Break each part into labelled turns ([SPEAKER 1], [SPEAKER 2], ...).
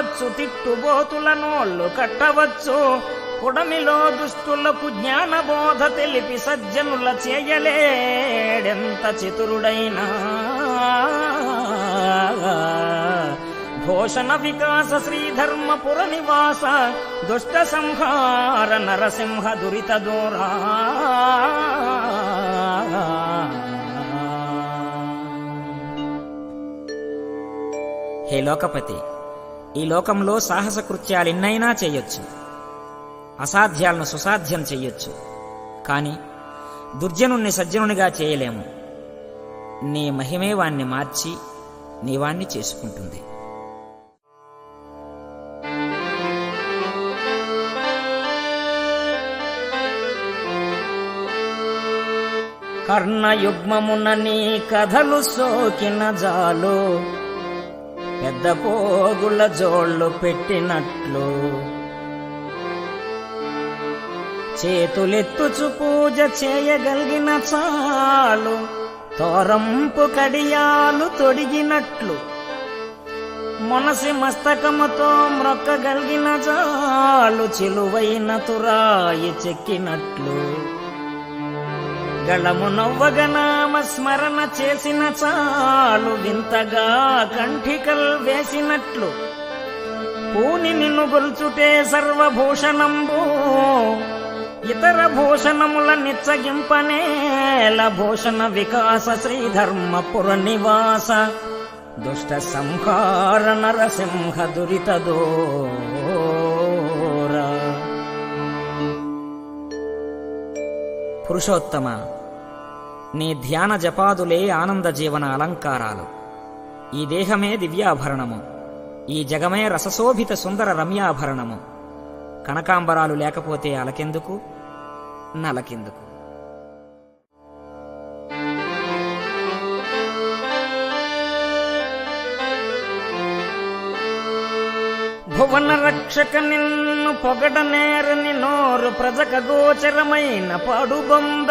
[SPEAKER 1] కొట్టవచ్చు తిట్టుబోతులనోళ్ళు కట్టవచ్చు. కుడమిలో దుష్టులకు జ్ఞానబోధ తెలిపి సజ్జనుల చేయలేడెంత చతురుడైనా. భూషణ వికాస శ్రీధర్మపుర నివాస దుష్ట సంహార నరసింహ దురిత దూరా. హే లోకపతి ఈ లోకంలో సాహస కృత్యాలెన్నైనా చేయొచ్చు. అసాధ్యాలను సుసాధ్యం చెయ్యొచ్చు కాని దుర్జనుణ్ణి సజ్జనునిగా చేయలేము. నీ మహిమే వాణ్ణి మార్చి నీవాణ్ణి చేసుకుంటుంది. కర్ణయుగ్మమున నీ కథలు సోకిన జాలు పెద్ద పోగుల జోళ్ళు పెట్టినట్లు. చేతులెత్తుచు పూజ చేయగలిగిన చాలు తోరంపు కడియాలు తొడిగినట్లు. మనసి మస్తకముతో మ్రొక్కగలిగిన చాలు చిలువైన తురాయి చెక్కినట్లు. గళము నవ్వగ నామ స్మరణ చేసిన చాలు వింతగా కంఠికల్ వేసినట్లు. పూని నిన్ను గొల్చుటే సర్వభూషణంబు. ఇతర భూషణముల నిచ్చగింపనేల భూషణ వికాస శ్రీధర్మపుర నివాస దుష్ట సంహార నరసింహ దురితదో. పురుషోత్తమ నీ ధ్యాన జపాదులే ఆనంద జీవన అలంకారాలు. ఈ దేహమే దివ్యాభరణము. ఈ జగమే రసశోభిత సుందర రమ్యాభరణము. కనకాంబరాలు లేకపోతే అలకెందుకు? నలకెందుకు? భువన రక్షక నిన్ను పొగడ నేరని నోరు ప్రజక గోచరమైన పాడుబొంద.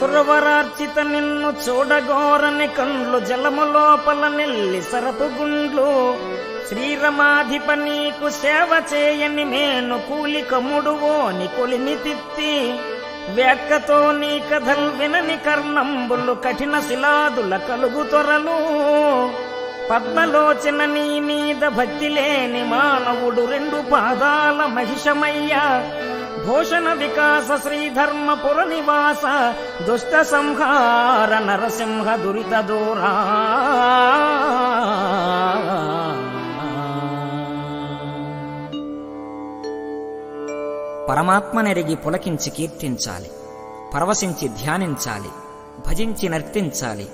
[SPEAKER 1] సురవరార్చిత నిన్ను చూడగోరని కండ్లు జలము లోపల నెల్లి సరపు గుండ్లు. శ్రీరమాధిప నీకు సేవ చేయని నేను కూలి కముడువోని కొలిమి తిత్తి. వేక్కతో నీ కథల్ వినని కర్ణంబులు కఠిన శిలాదుల కలుగు త్వరలు పద్మలోచన నీ మీద భక్తి లేని మానవుడు రెండు పాదాల మహిషమయ్యా. భూషణ వికాస శ్రీధర్మపుర నివాస దుష్ట సంహార నరసింహ దురిత దూరా. పరమాత్మనెరిగి పులకించి కీర్తించాలి పరవశించి ధ్యానించాలి భజించి నర్తించాలి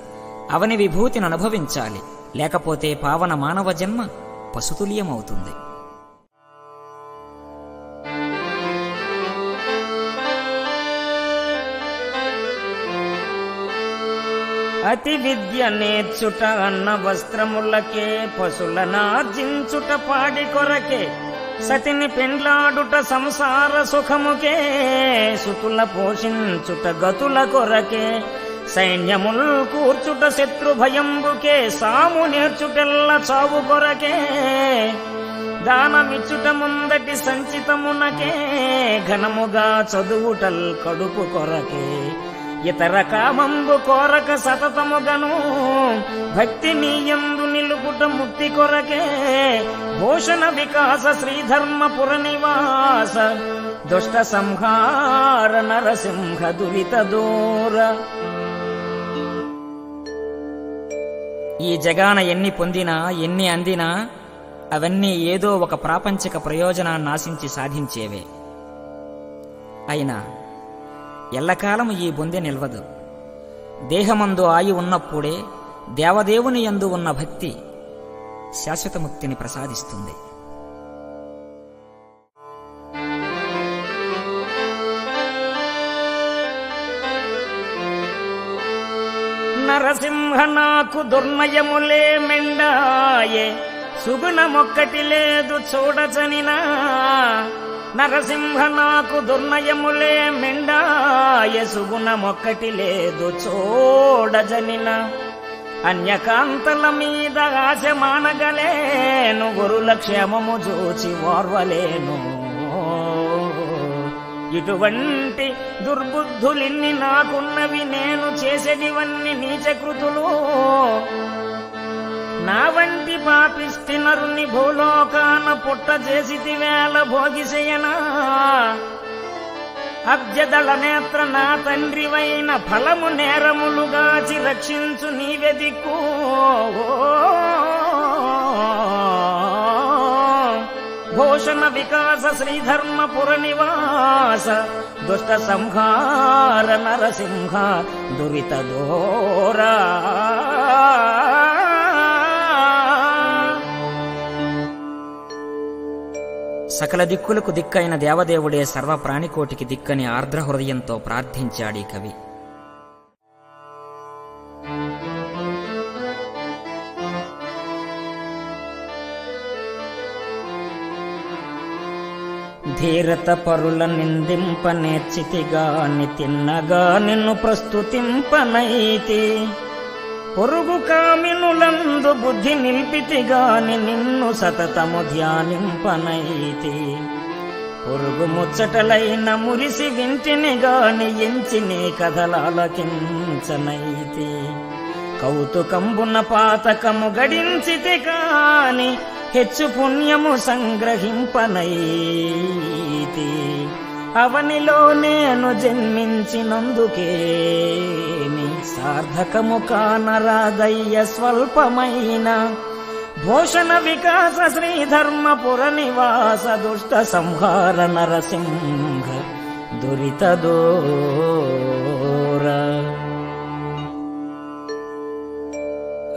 [SPEAKER 1] అవని విభూతిని అనుభవించాలి. లేకపోతే పావన మానవ జన్మ పశుతుల్యమవుతుంది. అతి విద్య నేర్చుట అన్న వస్త్రములకే పశులనార్జించుట పాడి కొరకే సతిని పెండ్లాడుట సంసార సుఖముకే సుతుల పోషించుట గతుల కొరకే. సైన్యముల్ కూర్చుట శత్రు భయంబుకే సాము నేర్చుటెల్ల చావు కొరకే. దానమిచ్చుట ముందటి సంచితమునకే ఘనముగా చదువుటల్ కడుపు కొరకే. ఇతర కామంబు కోరక సతతముగను భక్తి నీయందు నిలుపుట ముక్తి కొరకే. భూషణ వికాస శ్రీధర్మపుర నివాస దుష్ట సంహార నరసింహ దురిత దూర. ఈ జగాన ఎన్ని పొందినా ఎన్ని అందినా అవన్నీ ఏదో ఒక ప్రాపంచిక ప్రయోజనాన్ని ఆశించి సాధించేవే. అయినా ఎల్లకాలం ఈ బొందె నిల్వదు. దేహమందు ఆయి ఉన్నప్పుడే దేవదేవుని యందు ఉన్న భక్తి శాశ్వత ముక్తిని ప్రసాదిస్తుంది. నరసింహ నాకు దుర్నయములే మెండాయే. సుగుణమొక్కటి లేదు చూడచనినా నరసింహ నాకు దుర్నయములే మెండాయ. సుగుణమొక్కటి లేదు చూడజనిన అన్యకాంతల మీద ఆశ మానగలేను గురుల క్షేమము చూచి ఓర్వలేను. ఇటువంటి దుర్బుద్ధులిన్ని నాకున్నవి నేను చేసేటివన్నీ నీచకృతులు నా వంటి పాపిష్టి నరుని భూలోకాన పుట్ట చేసితి వేళ భోగిసేయనా. అబ్జదళ నేత్ర నా తండ్రివైన ఫలము నేరములుగాచి రక్షించు నీవెదిక్కు ఓ భూషణ వికాస శ్రీధర్మపుర నివాస దుష్ట సంహార నరసింహ దురిత దోరా
[SPEAKER 2] సకల దిక్కులకు దిక్కైన దేవదేవుడే సర్వ ప్రాణికోటికి దిక్కని ఆర్ద్ర హృదయంతో ప్రార్థించాడీ కవి.
[SPEAKER 1] ధీరత పరుల నిందింప నేర్చితిగాని తిన్నగా నిన్ను ప్రస్తుతింపనైతి. పొరుగు కామినులందు బుద్ధి నిల్పితిగాని నిన్ను సతతము ధ్యానింపనైతి. పొరుగు ముచ్చటలైన మురిసి వింటిని గాని ఎంచి నీ కథలాలకించనైతి. కౌతుకంబున పాతకము గడించితి కాని హెచ్చు పుణ్యము సంగ్రహింపనైతి. అవనిలో నేను జన్మించినందుకే సార్థకము కానరాదయ్య స్వల్పమైన భూషణ వికాస శ్రీధర్మపుర నివాస దుష్ట సంహార నరసింహ దురిత దూర.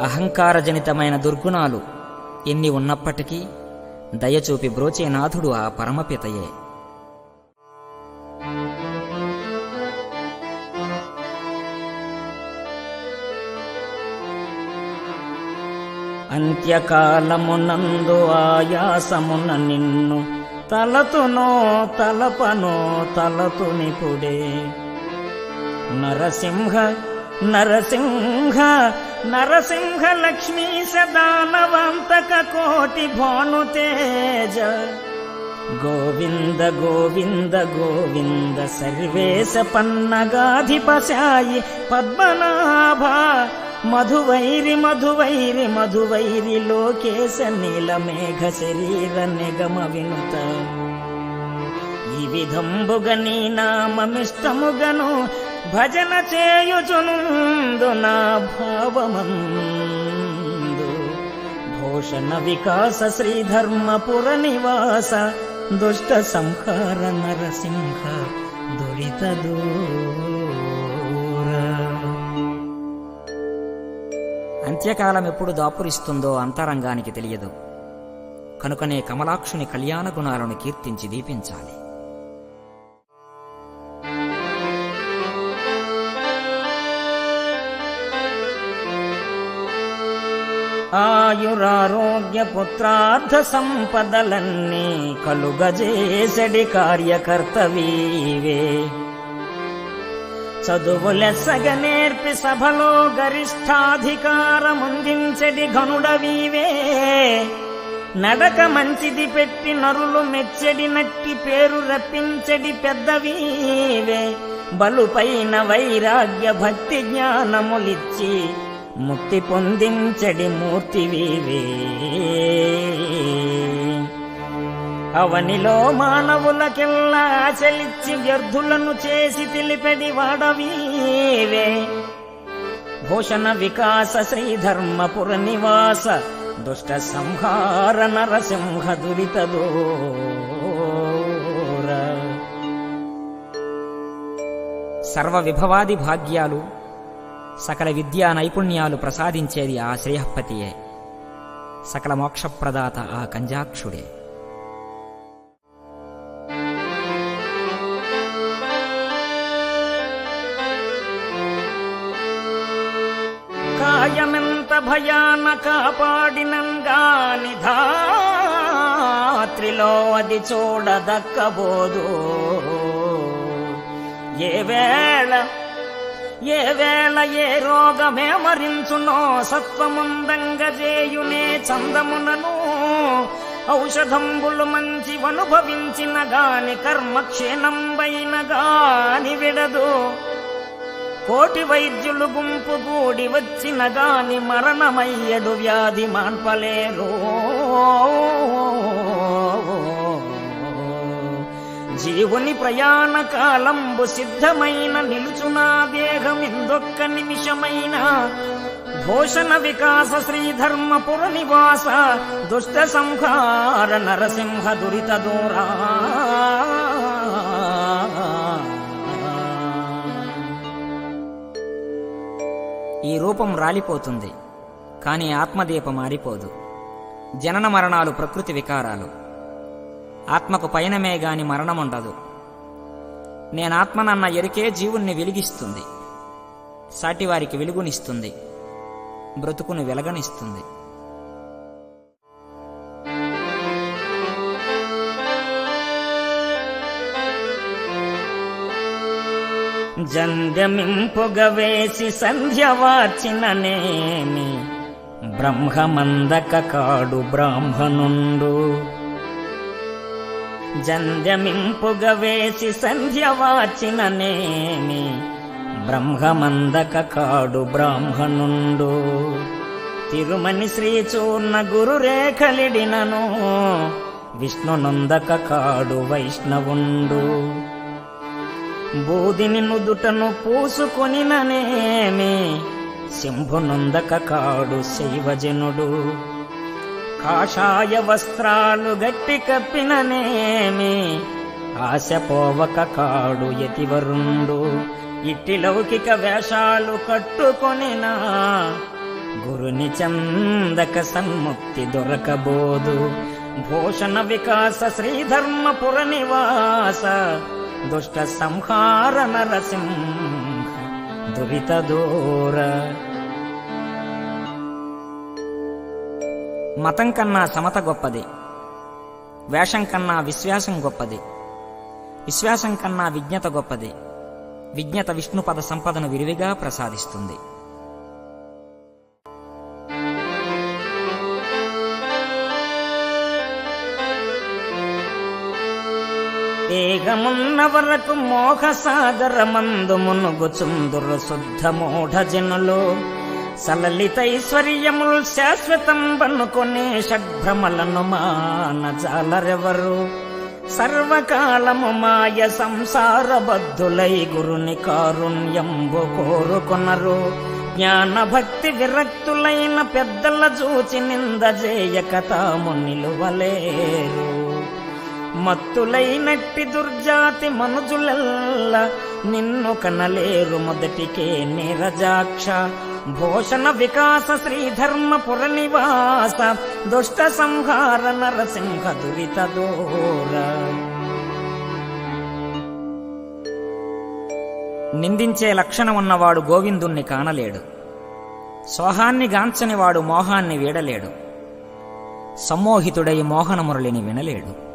[SPEAKER 2] అహంకారజనితమైన దుర్గుణాలు ఎన్ని ఉన్నప్పటికీ దయచూపి బ్రోచేనాథుడు ఆ పరమపితయే.
[SPEAKER 1] అంత్యకాలమునందు ఆయాసమున నిన్ను తలతునో తలపనో తలతునిపుడే. నరసింహ నరసింహ నరసింహ లక్ష్మీ సదానవంతక కోటి భాను తేజ. గోవింద గోవింద గోవింద సర్వేశ పన్నగాధిపశాయి పద్మనాభ. మధువైరి మధువైరి మధువైరి లోకేశ నీలమేఘ శరీర నిగమ వినుత. ఈ విధంబుగ నీ నామమిష్టముగను భజన చేయుచునుందు నా భావమందు. భూషణ వికాస శ్రీధర్మపుర నివాస దుష్ట సంహార నరసింహ దురిత
[SPEAKER 2] అంత్యకాలం ఎప్పుడు దాపురిస్తుందో అంతరంగానికి తెలియదు. కనుకనే కమలాక్షుని కళ్యాణ గుణాలను కీర్తించి దీపించాలి.
[SPEAKER 1] ఆయురారోగ్య పుత్రార్థ సంపదలన్నీ కలుగజేసడి కార్యకర్తవీవే. చదువులెస్సగ నేర్పి సభలో గరిష్టాధికారముందించడి ఘనుడవీవే. నడక మంచిది పెట్టి నరులు మెచ్చడి నట్టి పేరు రప్పించడి పెద్దవీవే. బలుపైన వైరాగ్య భక్తి జ్ఞానములిచ్చి ముక్తి పొందించడి మూర్తివీవే అవనిలో మానవులకెల్లా చలిచ్చి వ్యర్థులను చేసి తెలిపెడి వాడవీవే. భూషణ వికాస శ్రీధర్మపుర నివాస దుష్ట సంహార నరసింహ దురితదో
[SPEAKER 2] సర్వ విభవాది భాగ్యాలు సకల విద్యా నైపుణ్యాలు ప్రసాదించేది ఆ శ్రేయఃపతియే. సకల మోక్షప్రదాత ఆ కంజాక్షుడే.
[SPEAKER 1] కాయమెంత భయాన కాపాడినంగాని ధాత్రిలో అది చూడదక్కబోదు. ఏ వేళ ఏ వేళ ఏ రోగమే మరించునో సత్వముందంగజేయునే చందమునను. ఔషధంబులు మంచి అనుభవించిన గాని కర్మక్షీణంబైన గాని విడదు. కోటి వైద్యులు గుంపు కూడి వచ్చిన గాని మరణమయ్యడు వ్యాధి మాన్పలేరు జీవుని ప్రయాణ కాలంబు సిద్ధమైన నిలుచునా దేహమిందొక్క నిమిషమైన. భూషణ వికాస శ్రీధర్మపుర నివాస దుష్ట సంహార నరసింహ దురిత దూరా.
[SPEAKER 2] ఈ రూపం రాలిపోతుంది కానీ ఆత్మదీపం మారిపోదు. జనన మరణాలు ప్రకృతి వికారాలు. ఆత్మకు పయనమే గాని మరణముండదు. నేనాత్మనన్న ఎరికే జీవుణ్ణి వెలిగిస్తుంది. సాటివారికి వెలుగునిస్తుంది. బ్రతుకును వెలగనిస్తుంది.
[SPEAKER 1] జంధ్యమింపుగ వేసి సంధ్య వార్చిననేమి బ్రహ్మమందక కాడు బ్రాహ్మణుండు. జంధ్యమింపుగ వేసి సంధ్య వార్చిననేమి బ్రహ్మమందక కాడు బ్రాహ్మణుండు. తిరుమని శ్రీచూర్ణ గురు రేఖలిడినను విష్ణునందక కాడు వైష్ణవుండు. బూదిని నుదుటను పూసుకొనిననేమి శంభునందక కాడు శైవజనుడు. కాషాయ వస్త్రాలు గట్టి కప్పిననేమి ఆశపోవక కాడు యతివరుండు. ఇట్టి లౌకిక వేషాలు కట్టుకొనినా గురుని చందక సన్ముక్తి దొరకబోదు. భూషణ వికాస శ్రీధర్మపుర నివాస దుష్ట సంహార నరసింహ దురిత దూర.
[SPEAKER 2] మతం కన్నా సమత గొప్పది. వేషం కన్నా విశ్వాసం గొప్పది. విశ్వాసం కన్నా విజ్ఞత గొప్పది. విజ్ఞత విష్ణుపద సంపదను విరివిగా ప్రసాదిస్తుంది.
[SPEAKER 1] ఏగమున్న వరకు మోహ సాగర మందు మునుగుచుందురు శుద్ధ మూఢ జనులు సలలితైశ్వర్యములు శాశ్వతం బనుకొని షడ్భ్రమలను మానజాలరెవరు సర్వకాలము మాయ సంసార బద్ధులై గురుని కారుణ్యంబు కోరుకొనరు. జ్ఞాన భక్తి విరక్తులైన పెద్దల చూచి నిందజేయక తాము నిలువలేరు. మత్తులైనట్టి దుర్జాతి మనుజులెల్ల నిన్ను కనలేరు మొదటికే నీరజాక్ష. భూషణ వికాస శ్రీధర్మపుర నివాస దుష్ట సంహార నరసింహ దురిత దూర
[SPEAKER 2] నిందించే లక్షణం ఉన్నవాడు గోవిందుణ్ణి కానలేడు. సోహాన్ని గాంచనివాడు మోహాన్ని వీడలేడు. సమ్మోహితుడై మోహనమురళిని వినలేడు.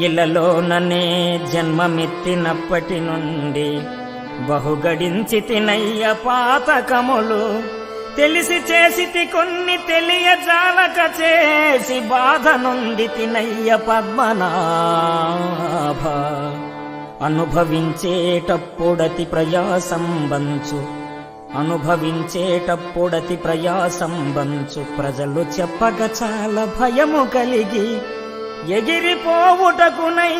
[SPEAKER 1] ఇలలోననే జన్మమెత్తినప్పటి నుండి బహుగడించి తినయ్య పాతకములు తెలిసి చేసితి కొన్ని తెలియజాలక చేసి బాధ నుండి తినయ్య పద్మనాభ. అనుభవించేటప్పుడతి ప్రయాసం బంచు అనుభవించేటప్పుడతి ప్రయాసం బంచు ప్రజలు చెప్పక చాలా భయము కలిగి ఎగిరిపోవుటకునై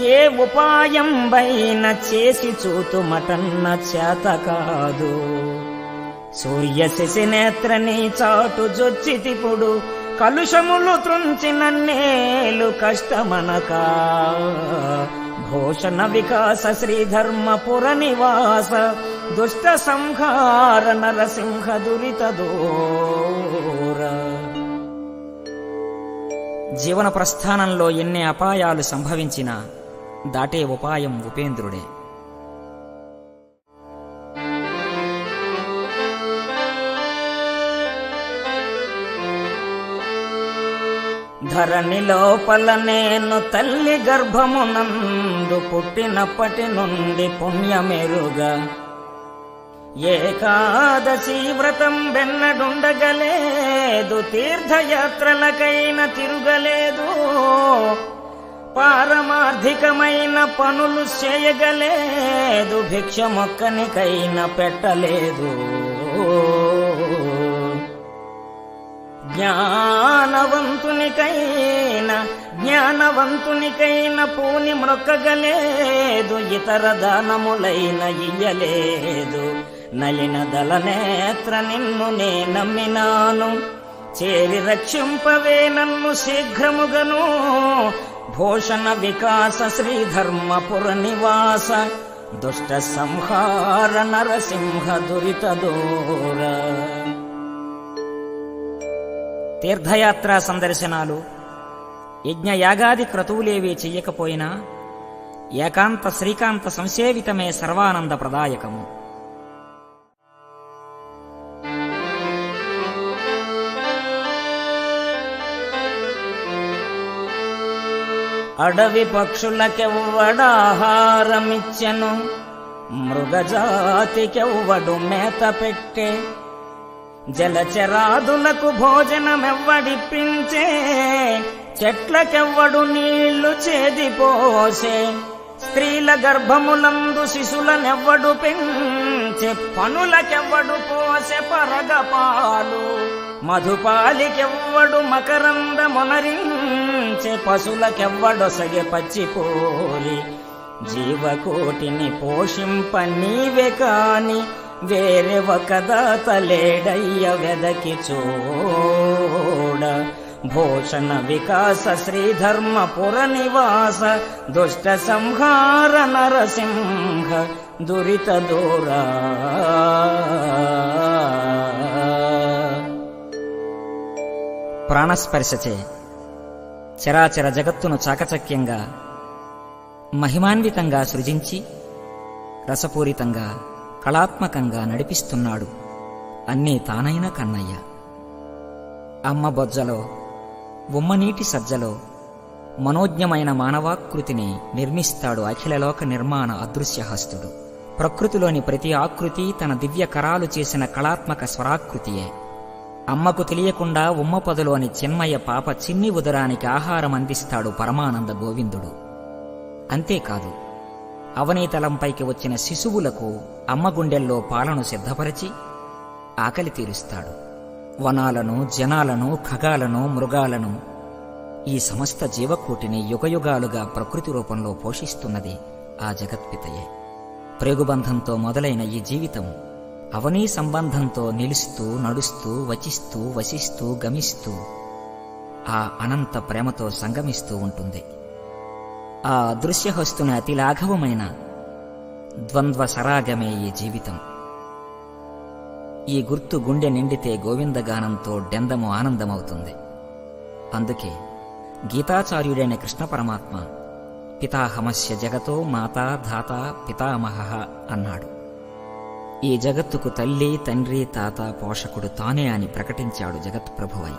[SPEAKER 1] ఏ ఉపాయం బైన చేసి చూతుమటన్న చేత కాదు. సూర్య శశి నేత్రని చాటు జొచ్చితిపుడు కలుషములు త్రుంచిన నేలు కష్టమనక. భూషణ వికాస శ్రీధర్మపుర నివాస దుష్ట సంహార నరసింహ దురిత దూర.
[SPEAKER 2] జీవన ప్రస్థానంలో ఎన్ని అపాయాలు సంభవించినా దాటే ఉపాయం ఉపేంద్రుడే.
[SPEAKER 1] ధరణి లోపల నేను తల్లి గర్భమునందు పుట్టినప్పటి నుండి పుణ్యమెరుగా ఏకాదశి వ్రతం వెన్నడుండగలేదు తీర్థయాత్రలకైన తిరుగలేదు పారమార్థికమైన పనులు చేయగలేదు భిక్ష మొక్కనికైనా పెట్టలేదు. జ్ఞానవంతునికైన జ్ఞానవంతునికైన పూని మ్రొక్కగలేదు ఇతర దానములైన ఇయ్యలేదు. నలిన దళ నేత్ర నిన్ను నే నమ్మినాను. చేరి రక్షింపవే నన్ను శీఘ్రముగను. భూషణ వికాస శ్రీధర్మపుర నివాస. దుష్ట సంహార నరసింహ దురిత దూర.
[SPEAKER 2] తీర్థయాత్రా సందర్శనాలు. యజ్ఞయాగాది క్రతువులేవీ చెయ్యకపోయినా ఏకాంత శ్రీకాంత సంసేవితమే సర్వానంద ప్రదాయకము
[SPEAKER 1] అడవి పక్షులకెవ్వడాహారమిచ్చెను. మృగజాతికెవ్వడు మేత పెట్టే జలచరాదులకు భోజనమెవ్వడిప్పించే. చెట్లకెవ్వడు నీళ్ళు చేదిపోసే. స్త్రీల గర్భములందు శిశులనెవ్వడు పెంచే. పనులకెవ్వడు పోసె పరగపాలు. మధుపాలికెవ్వడు మకరంద మొనరించే పశులకెవ్వడొసగే పచ్చిపోలి జీవకోటిని పోషింప నీవే కాని వేరే ఒక దాతలేడయ్య వెదకి చూడ. భూషణ వికాస శ్రీధర్మపుర నివాస దుష్ట సంహార నరసింహ దురిత దూరా.
[SPEAKER 2] ప్రాణస్పర్శచే. చరాచర జగత్తును చాకచక్యంగా మహిమాన్వితంగా సృజించి రసపూరితంగా కళాత్మకంగా నడిపిస్తున్నాడు. అన్నీ తానైన కన్నయ్య. అమ్మ బొజ్జలో ఉమ్మనీటి సజ్జలో మనోజ్ఞమైన మానవాకృతిని నిర్మిస్తాడు అఖిలలోక నిర్మాణ అదృశ్యహస్తుడు. ప్రకృతిలోని ప్రతి ఆకృతి తన దివ్య కరాలు చేసిన కళాత్మక స్వరాకృతియే. అమ్మకు తెలియకుండా ఉమ్మపదులోని చిన్మయ్య చిన్మయ పాప చిన్ని ఉదరానికి ఆహారం అందిస్తాడు పరమానంద గోవిందుడు. అంతేకాదు అవనీతలంపైకి వచ్చిన శిశువులకు అమ్మ గుండెల్లో పాలను సిద్ధపరచి ఆకలి తీరుస్తాడు. వనాలను జనాలను ఖగాలను మృగాలను ఈ సమస్త జీవకోటిని యుగయుగాలుగా ప్రకృతి రూపంలో పోషిస్తున్నది ఆ జగత్పితయే. ప్రేగుబంధంతో మొదలైన ఈ జీవితం అవనీ సంబంధంతో నిలుస్తూ నడుస్తూ వచిస్తూ వసిస్తూ గమిస్తూ ఆ అనంత ప్రేమతో సంగమిస్తూ ఉంటుంది. ఆ అదృశ్యహస్తుని అతి లాఘవమైన ద్వంద్వ సరాగమే ఈ జీవితం. ఈ గుర్తు గుండె నిండితే గోవిందగానంతో డెందము ఆనందమవుతుంది. అందుకే గీతాచార్యుడైన కృష్ణ పరమాత్మ పితాహమస్య జగతో మాతా ధాత పితామహ అన్నాడు. ఈ జగత్తుకు తల్లి తండ్రి తాత పోషకుడు తానే అని ప్రకటించాడు జగత్ ప్రభువై